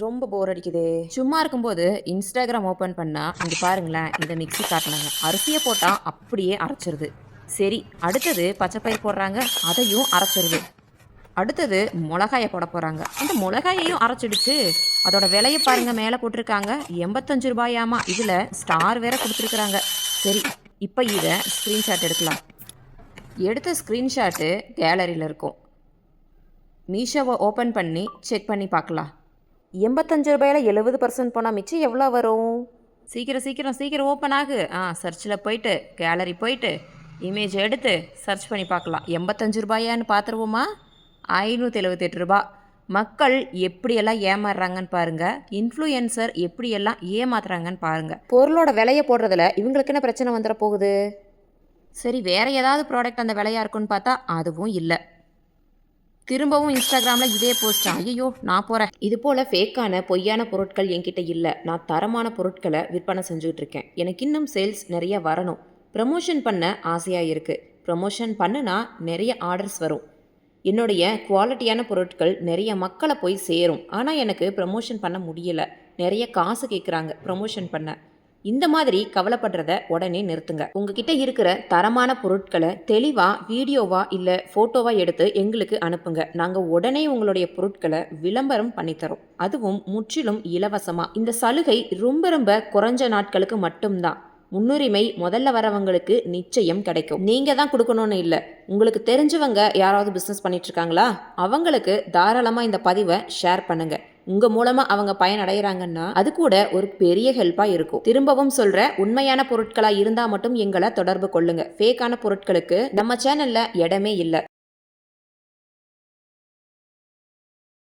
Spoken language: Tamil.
ரொம்ப போர் அடிக்குதே. சும்மா இருக்கும்போது இன்ஸ்டாகிராம் ஓப்பன் பண்ணா இங்க பாருங்களேன் இந்த மிக்ஸி காட்டினாங்க. அரிசியை போட்டா அப்படியே அரைச்சிருது. சரி அடுத்தது பச்சைப்பயிர் போடுறாங்க அதையும் அரைச்சிருது. அடுத்தது மிளகாயை போட போகிறாங்க அந்த மிளகாயையும் அரைச்சிடுச்சு. அதோட விலையை பாருங்க மேலே போட்டிருக்காங்க. எண்பத்தஞ்சு ரூபாயாமா இதில் ஸ்டார் வேற கொடுத்துருக்குறாங்க. சரி இப்போ இதை ஸ்க்ரீன்ஷாட் எடுக்கலாம். எடுத்த ஸ்க்ரீன்ஷாட்டு கேலரியில் இருக்கும். மீஷோவை ஓப்பன் பண்ணி செக் பண்ணி பார்க்கலாம். எண்பத்தஞ்சு ரூபாயில் எழுபது பர்சன்ட் போனால் மிச்சம் எவ்வளோ வரும்? சீக்கிரம் சீக்கிரம் சீக்கிரம் ஓப்பன் ஆகு. ஆ சர்ச்சில் போயிட்டு கேலரி போயிட்டு இமேஜ் எடுத்து சர்ச் பண்ணி பார்க்கலாம். எண்பத்தஞ்சு ரூபாயான்னு பார்த்துருவோமா? ஐநூற்றி எழுபத்தெட்டு ரூபா. மக்கள் எப்படியெல்லாம் ஏமாறுறாங்கன்னு பாருங்க. இன்ஃப்ளூயன்சர் எப்படியெல்லாம் ஏமாத்துறாங்கன்னு பாருங்க. பொருளோட விலையை போடுறதுல இவங்களுக்கு என்ன பிரச்சனை வந்துட போகுது? சரி வேற ஏதாவது ப்ராடக்ட் அந்த விலையா இருக்குன்னு பார்த்தா அதுவும் இல்லை. திரும்பவும் இன்ஸ்டாகிராமில் இதே போஸ்ட். ஐயோ நான் போகிறேன் இது போல் ஃபேக்கான பொய்யான பொருட்கள் என்கிட்ட இல்லை. நான் தரமான பொருட்களை விற்பனை செஞ்சுக்கிட்டு இருக்கேன் எனக்கு இன்னும் சேல்ஸ் நிறைய வரணும். ப்ரமோஷன் பண்ண ஆசையாக இருக்குது ப்ரமோஷன் பண்ணுனா நிறைய ஆர்டர்ஸ் வரும். என்னுடைய குவாலிட்டியான பொருட்கள் நிறைய மக்களை போய் சேரும். ஆனால் எனக்கு ப்ரமோஷன் பண்ண முடியலை. நிறைய காசு கேட்குறாங்க ப்ரமோஷன் பண்ண. இந்த மாதிரி கவலைப்படுறத உடனே நிறுத்துங்க. உங்ககிட்ட இருக்கிற தரமான பொருட்களை தெளிவா வீடியோவா இல்ல போட்டோவா எடுத்து எங்களுக்கு அனுப்புங்க. நாங்க உடனே உங்களுடைய பொருட்களை விளம்பரம் பண்ணித்தரோம் அதுவும் முற்றிலும் இலவசமா. இந்த சலுகை ரொம்ப ரொம்ப குறைஞ்ச நாட்களுக்கு மட்டும்தான். முன்னுரிமை முதல்ல வரவங்களுக்கு நிச்சயம் கிடைக்கும். நீங்க தான் கொடுக்கணும்னு இல்லை. உங்களுக்கு தெரிஞ்சவங்க யாராவது பிஸ்னஸ் பண்ணிட்டு இருக்காங்களா? அவங்களுக்கு தாராளமா இந்த பதிவை ஷேர் பண்ணுங்க. உங்க மூலமா அவங்க பயனடைகிறாங்கன்னா அது கூட ஒரு பெரிய ஹெல்ப்பா இருக்கும். திரும்பவும் சொல்ற உண்மையான பொருட்களா இருந்தா மட்டும் எங்களை தொடர்பு கொள்ளுங்க. ஃபேக்கான பொருட்களுக்கு நம்ம சேனல்ல இடமே இல்லை.